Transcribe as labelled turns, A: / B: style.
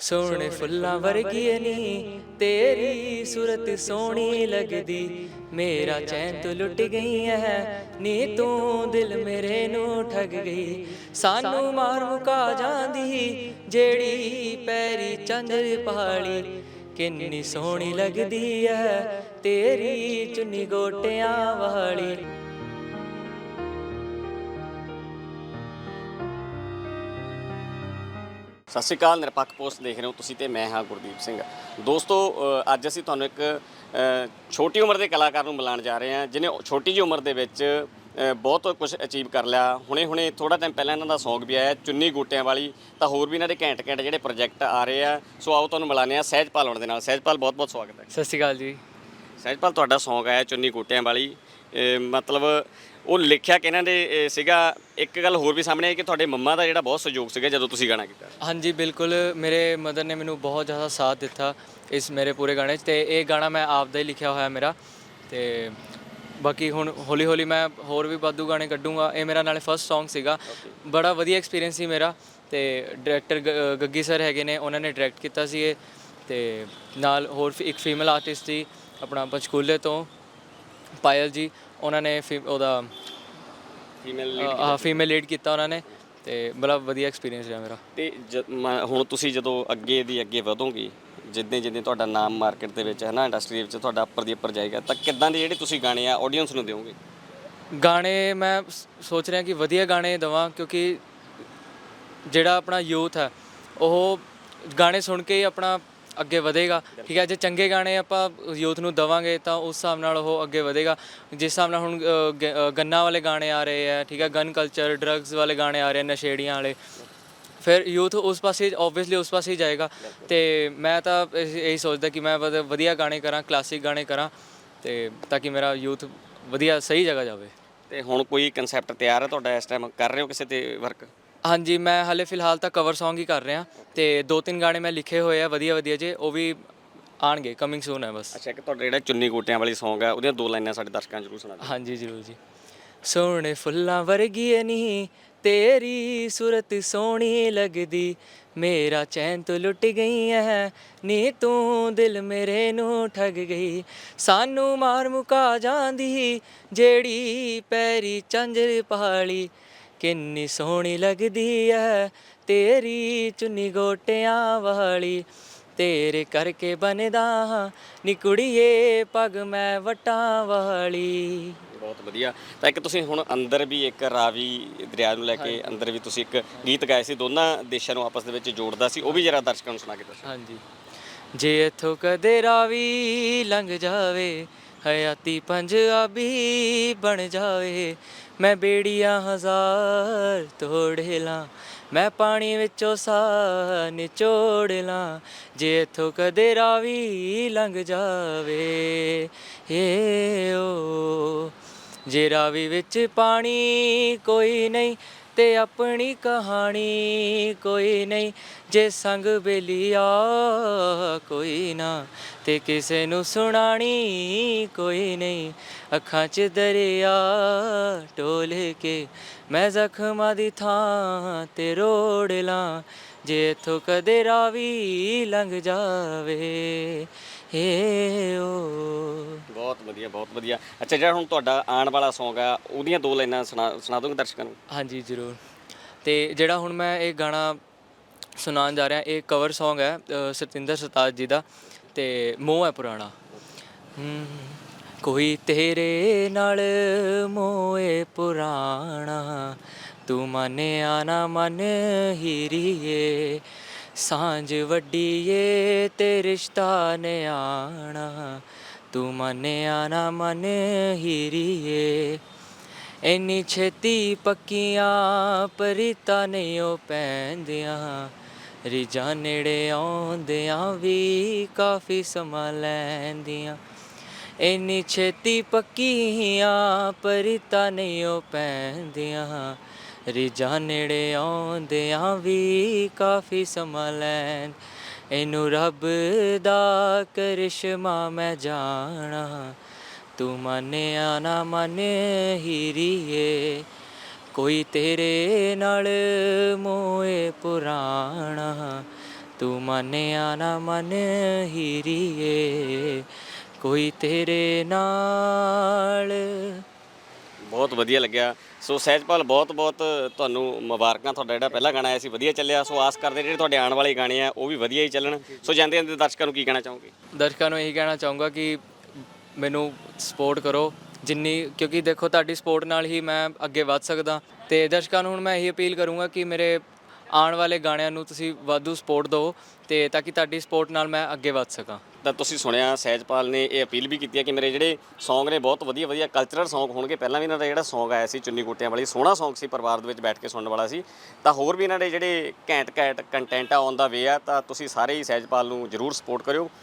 A: ਸੋਹਣੇ ਫੁੱਲਾਂ ਵਰਗੀ ਨੀ ਤੇਰੀ ਸੂਰਤ ਸੋਹਣੀ ਲੱਗਦੀ। ਮੇਰਾ ਚੈਨ ਤੂੰ ਲੁੱਟ ਗਈ ਹੈ ਨੀ ਤੂੰ ਦਿਲ ਮੇਰੇ ਨੂੰ ਠੱਗ ਗਈ। ਸਾਨੂੰ ਮਾਰ ਮੁਕਾ ਜਾਂਦੀ ਜਿਹੜੀ ਪੈਰੀ ਚੰਦਰ ਪਹਾੜੀ ਕਿੰਨੀ ਸੋਹਣੀ ਲੱਗਦੀ ਹੈ ਤੇਰੀ ਚੁੰਨੀ ਗੋਟਿਆਂ ਵਾਲੀ।
B: ਸਤਿ ਸ਼੍ਰੀ ਅਕਾਲ ਨਿਰਪੱਖ ਪੋਸਟ ਦੇਖ ਰਹੇ ਹੋ ਤੁਸੀਂ ਤੇ ਮੈਂ ਹਾਂ ਗੁਰਦੀਪ ਸਿੰਘ। ਦੋਸਤੋ ਅੱਜ ਅਸੀਂ ਤੁਹਾਨੂੰ ਇੱਕ ਛੋਟੀ ਉਮਰ ਦੇ ਕਲਾਕਾਰ ਨੂੰ ਮਿਲਾਉਣ ਜਾ ਰਹੇ ਹਾਂ ਜਿਨੇ ਛੋਟੀ ਜਿਹੀ ਉਮਰ ਦੇ ਵਿੱਚ ਬਹੁਤ ਕੁਝ ਅਚੀਵ ਕਰ ਲਿਆ। ਹੁਣੇ ਹੁਣੇ ਥੋੜਾ ਟਾਈਮ ਪਹਿਲਾਂ ਇਹਨਾਂ ਦਾ Song ਵੀ ਆਇਆ ਚੁੰਨੀ ਗੋਟਿਆਂ ਵਾਲੀ ਤਾਂ ਹੋਰ ਵੀ ਇਹਨਾਂ ਦੇ ਘੈਂਟ ਘੈਂਟ ਜਿਹੜੇ ਪ੍ਰੋਜੈਕਟ ਆ ਰਹੇ ਆ। ਸੋ ਆਓ ਤੁਹਾਨੂੰ ਮਿਲਾਉਂਦੇ ਆ ਸਹਿਜਪਾਲ ਹੋਣ ਦੇ ਨਾਲ। ਸਹਿਜਪਾਲ ਬਹੁਤ ਬਹੁਤ ਸਵਾਗਤ ਹੈ।
A: ਸਤਿ ਸ਼੍ਰੀ ਅਕਾਲ ਜੀ।
B: ਸਹਿਜਪਾਲ ਤੁਹਾਡਾ Song ਆਇਆ ਚੁੰਨੀ ਗੋਟਿਆਂ ਵਾਲੀ। ਮਤਲਬ ਉਹ ਲਿਖਿਆ ਕਿ ਇਹਨਾਂ ਦੇ ਸੀਗਾ ਇੱਕ ਗੱਲ ਹੋਰ ਵੀ ਸਾਹਮਣੇ ਆਈ ਕਿ ਤੁਹਾਡੇ ਮੰਮਾ ਦਾ ਜਿਹੜਾ ਬਹੁਤ ਸਹਿਯੋਗ ਸੀਗਾ ਜਦੋਂ ਤੁਸੀਂ ਗਾਣਾ ਕੀਤਾ।
A: ਹਾਂਜੀ ਬਿਲਕੁਲ ਮੇਰੇ ਮਦਰ ਨੇ ਮੈਨੂੰ ਬਹੁਤ ਜ਼ਿਆਦਾ ਸਾਥ ਦਿੱਤਾ ਇਸ ਮੇਰੇ ਪੂਰੇ ਗਾਣੇ 'ਚ ਤੇ ਇਹ ਗਾਣਾ ਮੈਂ ਆਪ ਦਾ ਹੀ ਲਿਖਿਆ ਹੋਇਆ ਮੇਰਾ ਤੇ ਬਾਕੀ ਹੁਣ ਹੌਲੀ ਹੌਲੀ ਮੈਂ ਹੋਰ ਵੀ ਬਾਦੂ ਗਾਣੇ ਕੱਢੂੰਗਾ ਇਹ ਮੇਰਾ ਨਾਲੇ ਫਰਸਟ Song ਸੀਗਾ। ਬੜਾ ਵਧੀਆ ਐਕਸਪੀਰੀਅੰਸ ਸੀ ਮੇਰਾ ਤੇ ਡਾਇਰੈਕਟਰ ਗੱਗੀ ਸਰ ਹੈਗੇ ਨੇ ਉਹਨਾਂ ਨੇ ਡਾਇਰੈਕਟ ਕੀਤਾ ਸੀ ਇਹ ਤੇ ਨਾਲ ਹੋਰ ਇੱਕ ਫੀਮੇਲ ਆਰਟਿਸਟ ਸੀ ਆਪਣਾ ਪੰਚਕੂਲੇ ਤੋਂ ਪਾਇਲ ਜੀ ਉਹਨਾਂ ਨੇ ਫੀ- ਉਹਦਾ
B: ਫੀਮੇਲ
A: ਫੀਮੇਲ ਲੀਡ ਕੀਤਾ ਉਹਨਾਂ ਨੇ ਤੇ ਬੜਾ ਵਧੀਆ ਐਕਸਪੀਰੀਅੰਸ ਰਿਹਾ ਮੇਰਾ।
B: ਤੇ ਜ- ਮ- ਹੁਣ ਤੁਸੀਂ ਜਦੋਂ ਅੱਗੇ ਦੀ ਅੱਗੇ ਵਧੋਗੇ ਜਿੱਦਾਂ ਜਿੱਦਾਂ ਤੁਹਾਡਾ ਨਾਮ ਮਾਰਕੀਟ ਦੇ ਵਿੱਚ ਹੈ ਨਾ ਇੰਡਸਟਰੀ ਵਿੱਚ ਤੁਹਾਡਾ ਉੱਪਰ ਦੀ ਉੱਪਰ ਜਾਏਗਾ ਤਾਂ ਕਿੱਦਾਂ ਦੇ ਜਿਹੜੇ ਤੁਸੀਂ ਗਾਣੇ ਆ ਆਡੀਅנס ਨੂੰ ਦਿਓਗੇ?
A: ਗਾਣੇ ਮੈਂ ਸ- ਸੋਚ ਰਿਹਾ ਕਿ ਵਧੀਆ ਗਾਣੇ ਦਵਾਂ ਕਿਉਂਕਿ ਜਿਹੜਾ ਆਪਣਾ ਯੂਥ ਹੈ ਉਹ ਗਾਣੇ ਸੁਣ ਕੇ ਹੀ ਆਪਣਾ ਅੱਗੇ ਵਧੇਗਾ। ਠੀਕ ਹੈ ਜੇ ਚੰਗੇ ਗਾਣੇ ਆਪਾਂ ਯੂਥ ਨੂੰ ਦਵਾਂਗੇ ਤਾਂ ਉਸ ਹਿਸਾਬ ਨਾਲ ਉਹ ਅੱਗੇ ਵਧੇਗਾ। ਜਿਸ ਹਿਸਾਬ ਨਾਲ ਹੁਣ ਅ, ਗ- ਅ, ਗੰਨਾ ਵਾਲੇ ਗਾਣੇ ਆ ਰਹੇ ਆ ਠੀਕ ਹੈ ਗਨ ਕਲਚਰ ਡਰੱਗਸ ਵਾਲੇ ਗਾਣੇ ਆ ਰਹੇ ਨਸ਼ੇੜੀਆਂ ਵਾਲੇ। ਫਿਰ ਯੂਥ ਉਸ ਪਾਸੇ ਆਬਵੀਅਸਲੀ ਉਸ ਪਾਸੇ ਹੀ ਜਾਏਗਾ। ਤੇ ਮੈਂ ਤਾਂ ਇਹ- ਇਹੀ ਸੋਚਦਾ ਕਿ ਮੈਂ ਵਧ- ਵਧੀਆ ਗਾਣੇ ਕਰਾਂ ਕਲਾਸਿਕ ਗਾਣੇ ਕਰਾਂ ਤੇ ਤਾਂ ਕਿ ਮੇਰਾ ਯੂਥ ਵਧੀਆ ਸਹੀ ਜਗ੍ਹਾ ਜਾਵੇ।
B: ਤੇ ਹੁਣ ਕੋਈ ਕਨਸੈਪਟ ਤਿਆਰ ਹੈ ਤੁਹਾਡਾ ਇਸ ਟਾਈਮ ਕਰ ਰਹੇ ਹੋ ਕਿਸੇ ਤੇ ਵਰਕ
A: ਹਾਂਜੀ ਮੈਂ ਹਾਲੇ ਫਿਲਹਾਲ ਤਾਂ ਕਵਰ Song ਹੀ ਕਰ ਰਿਹਾ ਤੇ ਦੋ ਤਿੰਨ ਗਾਣੇ ਮੈਂ ਲਿਖੇ ਹੋਏ ਆ ਵਧੀਆ ਵਧੀਆ ਜੇ ਉਹ ਵੀ ਆਣਗੇ ਕਮਿੰਗ ਸੂਨ ਹੈ ਬਸ।
B: ਅੱਛਾ ਇੱਕ ਤੁਹਾਡਾ ਜਿਹੜਾ ਚੁੰਨੀ ਗੋਟਿਆਂ ਵਾਲੀ Song ਹੈ ਉਹਦੀਆਂ ਦੋ ਲਾਈਨਾਂ ਸਾਡੇ ਦਰਸ਼ਕਾਂ ਨੂੰ ਜ਼ਰੂਰ ਸੁਣਾ ਦਿਓ।
A: ਹਾਂਜੀ ਜ਼ਰੂਰ ਜੀ। ਸੋਹਣੇ ਫੁੱਲਾਂ ਵਰਗੀ ਨੀ ਤੇਰੀ ਸੂਰਤ ਸੋਹਣੀ ਲੱਗਦੀ ਮੇਰਾ ਚੈਨ ਤੂੰ ਲੁੱਟ ਗਈ ਹੈ ਨੀ ਤੂੰ ਦਿਲ ਮੇਰੇ ਨੂੰ ਠੱਗ ਗਈ ਸਾਨੂੰ ਮਾਰ ਮੁਕਾ ਜਾਂਦੀ ਜਿਹੜੀ ਪੈਰੀ ਚੰਜਰ ਪਹਾੜੀ ਕਿੰਨੀ ਸੋਹਣੀ ਲੱਗਦੀ ਐ ਤੇਰੀ ਚੁੰਨੀ ਗੋਟਿਆਂ ਵਾਲੀ। ਤੇਰੇ ਕਰਕੇ ਬਣਦਾ ਹਾਂ ਨੀ ਕੁੜੀਏ ਪਗ ਮੈਂ ਵਟਾਂ ਵਾਲੀ।
B: ਬਹੁਤ ਵਧੀਆ। ਤਾਂ ਇੱਕ ਤੁਸੀਂ ਹੁਣ ਅੰਦਰ ਵੀ ਇੱਕ ਰਾਵੀ ਦਰਿਆ ਨੂੰ ਲੈ ਕੇ ਅੰਦਰ ਵੀ ਤੁਸੀਂ ਇੱਕ ਗੀਤ ਗਾਏ ਸੀ ਦੋਨਾਂ ਦੇਸ਼ਾਂ ਨੂੰ ਆਪਸ ਦੇ ਵਿੱਚ ਜੋੜਦਾ ਸੀ ਉਹ ਵੀ ਜਰਾ ਦਰਸ਼ਕਾਂ ਨੂੰ ਸੁਣਾ ਕੇ ਦੱਸੋ।
A: ਹਾਂਜੀ। ਜੇ ਇਥੋਂ ਕਦੇ ਰਾਵੀ ਲੰਘ ਜਾਵੇ ਹਯਾਤੀ ਪੰਜਾਬੀ ਬਣ ਜਾਵੇ। ਮੈਂ ਬੇੜੀਆਂ ਹਜ਼ਾਰ ਤੋੜ ਲਾਂ, ਮੈਂ ਪਾਣੀ ਵਿੱਚੋਂ ਸਾਹ ਨਿਚੋੜ ਲਾਂ, ਜੇ ਇਥੋਂ ਕਦੇ ਰਾਵੀ ਲੰਘ ਜਾਵੇ। ਏ ਓ, ਜੇ ਰਾਵੀ ਵਿੱਚ ਪਾਣੀ ਕੋਈ ਨਹੀਂ ਤੇ ਆਪਣੀ ਕਹਾਣੀ ਕੋਈ ਨਹੀਂ, ਜੇ ਸੰਗ ਬੇਲੀਆ ਕੋਈ ਨਾ, ਤੇ ਕਿਸੇ ਨੂੰ ਸੁਣਾਣੀ ਕੋਈ ਨਹੀਂ। ਅੱਖਾਂ 'ਚ ਦਰਿਆ ਟੋਲ ਕੇ ਮੈਂ ਜ਼ਖਮਾਂ ਦੀ ਥਾਂ ਤੇ ਰੋੜ ਲਾਂ, ਜੇ ਇਥੋਂ ਕਦੇ ਰਾਵੀ ਲੰਘ ਜਾਵੇ। ਏ ਓ
B: ਬਹੁਤ ਵਧੀਆ ਬਹੁਤ ਵਧੀਆ। ਅੱਛਾ ਜਿਹੜਾ ਹੁਣ ਤੁਹਾਡਾ ਆਉਣ ਵਾਲਾ Song ਆ ਉਹਦੀਆਂ ਦੋ ਲਾਈਨਾਂ ਸੁਣਾ ਸੁਣਾ ਦੋਗੇ ਦਰਸ਼ਕਾਂ ਨੂੰ?
A: ਹਾਂਜੀ ਜ਼ਰੂਰ। ਤੇ ਜਿਹੜਾ ਹੁਣ ਮੈਂ ਇਹ ਗਾਣਾ ਸੁਣਾਉਣ ਜਾ ਰਿਹਾ ਇਹ ਕਵਰ Song ਹੈ ਅ, ਸਤਿੰਦਰ ਸਰਤਾਜ ਜੀ ਦਾ ਤੇ ਮੋਹ ਹੈ ਪੁਰਾਣਾ। ਹਮ, ਕੋਈ ਤੇਰੇ ਨਾਲ ਮੋਏ ਪੁਰਾਣਾ ਤੂੰ ਮੰਨਿਆ ਨਾ ਮਨ ਹੀਰੀਏ ਸਾਂਝ ਵੱਡੀ ਤੇ ਰਿਸ਼ਤਾ ਨਿਆਣਾ। ਤੂੰ ਮੰਨਿਆ ਨਾ ਮਨ ਹੀਰੀਏ ਇੰਨੀ ਛੇਤੀ ਪੱਕੀਆਂ ਪਰੀਤਾ ਨਹੀਂ ਉਹ ਪੈਂਦੀਆਂ ਰਿਜਾ ਨੇੜੇ ਆਉਂਦਿਆਂ ਵੀ ਕਾਫੀ ਸਮਾਂ ਲੈਂਦੀਆਂ ਇੰਨੀ ਛੇਤੀ ਪੱਕੀਆਂ ਪਰੀਤਾ ਨਹੀਂ ਉਹ ਪੈਂਦੀਆਂ ਰਿਜਾਂ ਨੇੜੇ ਆਉਂਦਿਆਂ ਵੀ ਕਾਫੀ ਸਮਾਂ ਲੈਣ ਇਹਨੂੰ ਰੱਬ ਦਾ ਕਰਿਸ਼ਮਾ ਮੈਂ ਜਾਣਾ। ਤੂੰ ਮੰਨਿਆ ਨਾ ਮਨ ਹੀਰੀਏ ਕੋਈ ਤੇਰੇ ਨਾਲ ਮੋਏ ਪੁਰਾਣਾ। ਤੂੰ ਮੰਨਿਆ ਨਾ ਮਨ ਹੀਰੀਏ ਕੋਈ ਤੇਰੇ ਨਾਲ
B: ਬਹੁਤ ਵਧੀਆ ਲੱਗਿਆ। ਸੋ ਸਹਿਜਪਾਲ, ਬਹੁਤ ਬਹੁਤ ਤੁਹਾਨੂੰ ਮੁਬਾਰਕਾਂ। ਤੁਹਾਡਾ ਜਿਹੜਾ ਪਹਿਲਾ ਗਾਣਾ ਆਇਆ ਸੀ, ਵਧੀਆ ਚੱਲਿਆ। ਸੋ ਆਸ ਕਰਦੇ ਜਿਹੜੇ ਤੁਹਾਡੇ ਆਉਣ ਵਾਲੇ ਗਾਣੇ ਆ, ਉਹ ਵੀ ਵਧੀਆ ਹੀ ਚੱਲਣ। ਸੋ ਜਾਂਦੇ ਜਾਂਦੇ ਦਰਸ਼ਕਾਂ ਨੂੰ ਕੀ ਕਹਿਣਾ ਚਾਹੋਗੇ?
A: ਦਰਸ਼ਕਾਂ ਨੂੰ ਇਹੀ ਕਹਿਣਾ ਚਾਹੂੰਗਾ ਕਿ ਮੈਨੂੰ ਸਪੋਰਟ ਕਰੋ। ਜਿੰਨੀ, ਕਿਉਂਕਿ ਦੇਖੋ ਤੁਹਾਡੀ ਸਪੋਰਟ ਨਾਲ ਹੀ ਮੈਂ ਅੱਗੇ ਵੱਧ ਸਕਦਾ। ਤੇ ਦਰਸ਼ਕਾਂ ਨੂੰ ਹੁਣ ਮੈਂ ਇਹੀ ਅਪੀਲ ਕਰੂੰਗਾ ਕਿ ਮੇਰੇ ਆਉਣ ਵਾਲੇ ਗਾਣਿਆਂ ਨੂੰ ਤੁਸੀਂ ਵਾਧੂ ਸਪੋਰਟ ਦਿਓ ਤੇ ਤਾਂ ਕਿ ਤੁਹਾਡੀ ਸਪੋਰਟ ਨਾਲ ਮੈਂ ਅੱਗੇ ਵੱਧ ਸਕਾਂ।
B: ਤਾਂ ਤੁਸੀਂ ਸੁਣਿਆ, ਸਹਿਜਪਾਲ ਨੇ ਇਹ ਅਪੀਲ ਵੀ ਕੀਤੀ ਹੈ ਕਿ ਮੇਰੇ ਜਿਹੜੇ Song ਨੇ, ਬਹੁਤ ਵਧੀਆ ਵਧੀਆ ਕਲਚਰਲ Song ਹੋਣਗੇ। ਪਹਿਲਾਂ ਵੀ ਇਹਨਾਂ ਦਾ ਜਿਹੜਾ Song ਆਇਆ ਸੀ, ਚੁੰਨੀ ਗੁੱਟਿਆਂ ਵਾਲੀ, ਸੋਹਣਾ Song ਸੀ, ਪਰਿਵਾਰ ਦੇ ਵਿੱਚ ਬੈਠ ਕੇ ਸੁਣਨ ਵਾਲਾ ਸੀ। ਤਾਂ ਹੋਰ ਵੀ ਇਹਨਾਂ ਦੇ ਜਿਹੜੇ ਘੈਂਟ ਘੈਂਟ ਕੰਟੈਂਟ ਆ ਔਨ ਦਾ ਵੇ ਆ, ਤਾਂ ਤੁਸੀਂ ਸਾਰੇ ਹੀ ਸਹਿਜਪਾਲ ਨੂੰ ਜਰੂਰ ਸਪੋਰਟ ਕਰਿਓ।